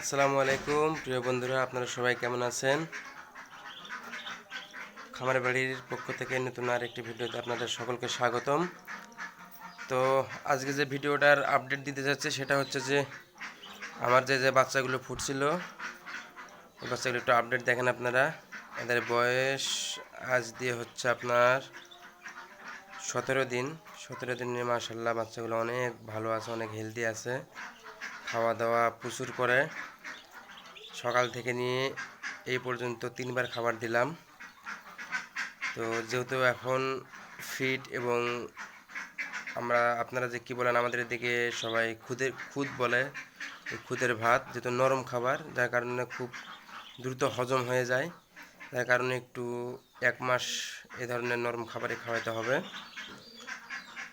আসসালামু আলাইকুম। প্রিয় বন্ধুরা, আপনারা সবাই কেমন আছেন? খামার বাড়ির পক্ষ থেকে নতুন আর একটি ভিডিওতে আপনাদের সকলকে স্বাগতম। তো আজকে যে ভিডিওটার আপডেট দিতে যাচ্ছে, সেটা হচ্ছে যে আমার যে যে বাচ্চাগুলো ফুটছিল ওই বাচ্চাগুলো একটু আপডেট দেখেন আপনারা। এদের বয়স আজ দিয়ে হচ্ছে আপনার সতেরো দিন। সতেরো দিনে মাসাল্লাহ বাচ্চাগুলো অনেক ভালো আছে, অনেক হেলদি আছে। খাওয়া দাওয়া প্রচুর করে। সকাল থেকে নিয়ে এই পর্যন্ত তিনবার খাবার দিলাম। তো যেহেতু এখন ফিট এবং আমরা, আপনারা যে কী বলেন আমাদের এদিকে সবাই খুদের, খুদ বলে খুদের ভাত যেহেতু নরম খাবার, যার কারণে খুব দ্রুত হজম হয়ে যায়। যার কারণে একটু এক মাস এ ধরনের নরম খাবারই খাওয়াতে হবে।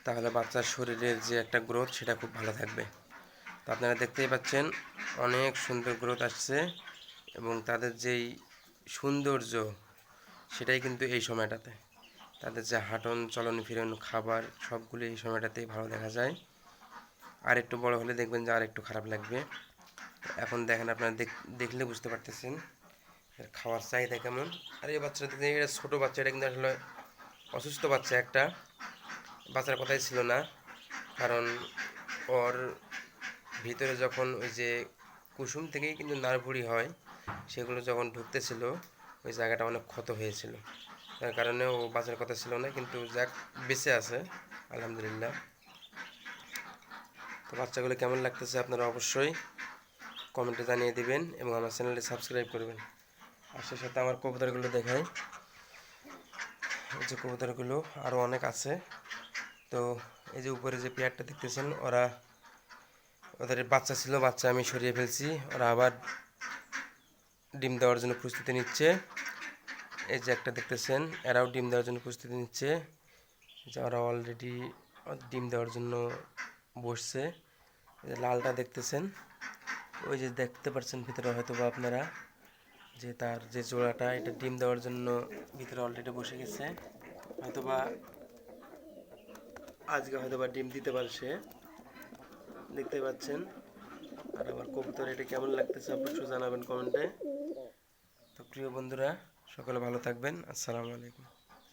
তাহলে বাচ্চার শরীরের যে একটা গ্রোথ সেটা খুব ভালো থাকবে। তো আপনারা দেখতেই পাচ্ছেন অনেক সুন্দর গ্রোথ আসছে এবং তাদের যেই সৌন্দর্য, সেটাই কিন্তু এই সময়টাতে। তাদের যে হাঁটন, চলন, ফিরন, খাবার, সবগুলো এই সময়টাতেই ভালো দেখা যায়। আর একটু বড় হলে দেখবেন যে আর একটু খারাপ লাগবে। এখন দেখেন আপনারা দেখ- দেখলে বুঝতে পারতেছেন খাওয়ার চাহিদা কেমন। আর এই বাচ্চাটা দেখতে এটা ছোটো বাচ্চা, এটা কিন্তু আসলে অসুস্থ বাচ্চা একটা। বাচ্চার কথাই ছিল না, কারণ ওর ভিতরে যখন ওই যে কুসুম থেকেই কিন্তু নাড়ভুড়ি হয়, সেগুলো যখন ঢুকতেছিল, ওই জায়গাটা অনেক ক্ষত হয়েছিল। তার কারণে ও বাঁচার কথা ছিল না, কিন্তু যাক, বেঁচে আছে, আলহামদুলিল্লাহ। তো বাচ্চাগুলো কেমন লাগতেছে আপনারা অবশ্যই কমেন্টে জানিয়ে দিবেন এবং আমার চ্যানেলটি সাবস্ক্রাইব করবেন। আর সেই সাথে আমার কবুতরগুলো দেখাই। যে কবুতরগুলো আরও অনেক আছে। তো এই যে উপরে যে পেয়ারটা দেখতেছেন, ওরা ওদের বাচ্চা ছিল, বাচ্চা আমি সরিয়ে ফেলছি। ওরা আবার ডিম দেওয়ার জন্য প্রস্তুতি নিচ্ছে। এই যে একটা দেখতেছেন, এরাও ডিম দেওয়ার জন্য প্রস্তুতি নিচ্ছে। যে ওরা অলরেডি ডিম দেওয়ার জন্য বসছে। লালটা দেখতেছেন, ওই যে দেখতে পাচ্ছেন ভিতরে হয়তো বা আপনারা যে তার যে জোড়াটা, এটা ডিম দেওয়ার জন্য ভিতরে অলরেডি বসে গেছে। হয়তোবা আজকে হয়তোবা ডিম দিতে পারছে। দেখতে পাচ্ছেন। আর আমার কবুতর এটা কেমন লাগতেছে অবশ্যই জানাবেন কমেন্টে। তো প্রিয় বন্ধুরা, সকলে ভালো থাকবেন। আসসালামু আলাইকুম।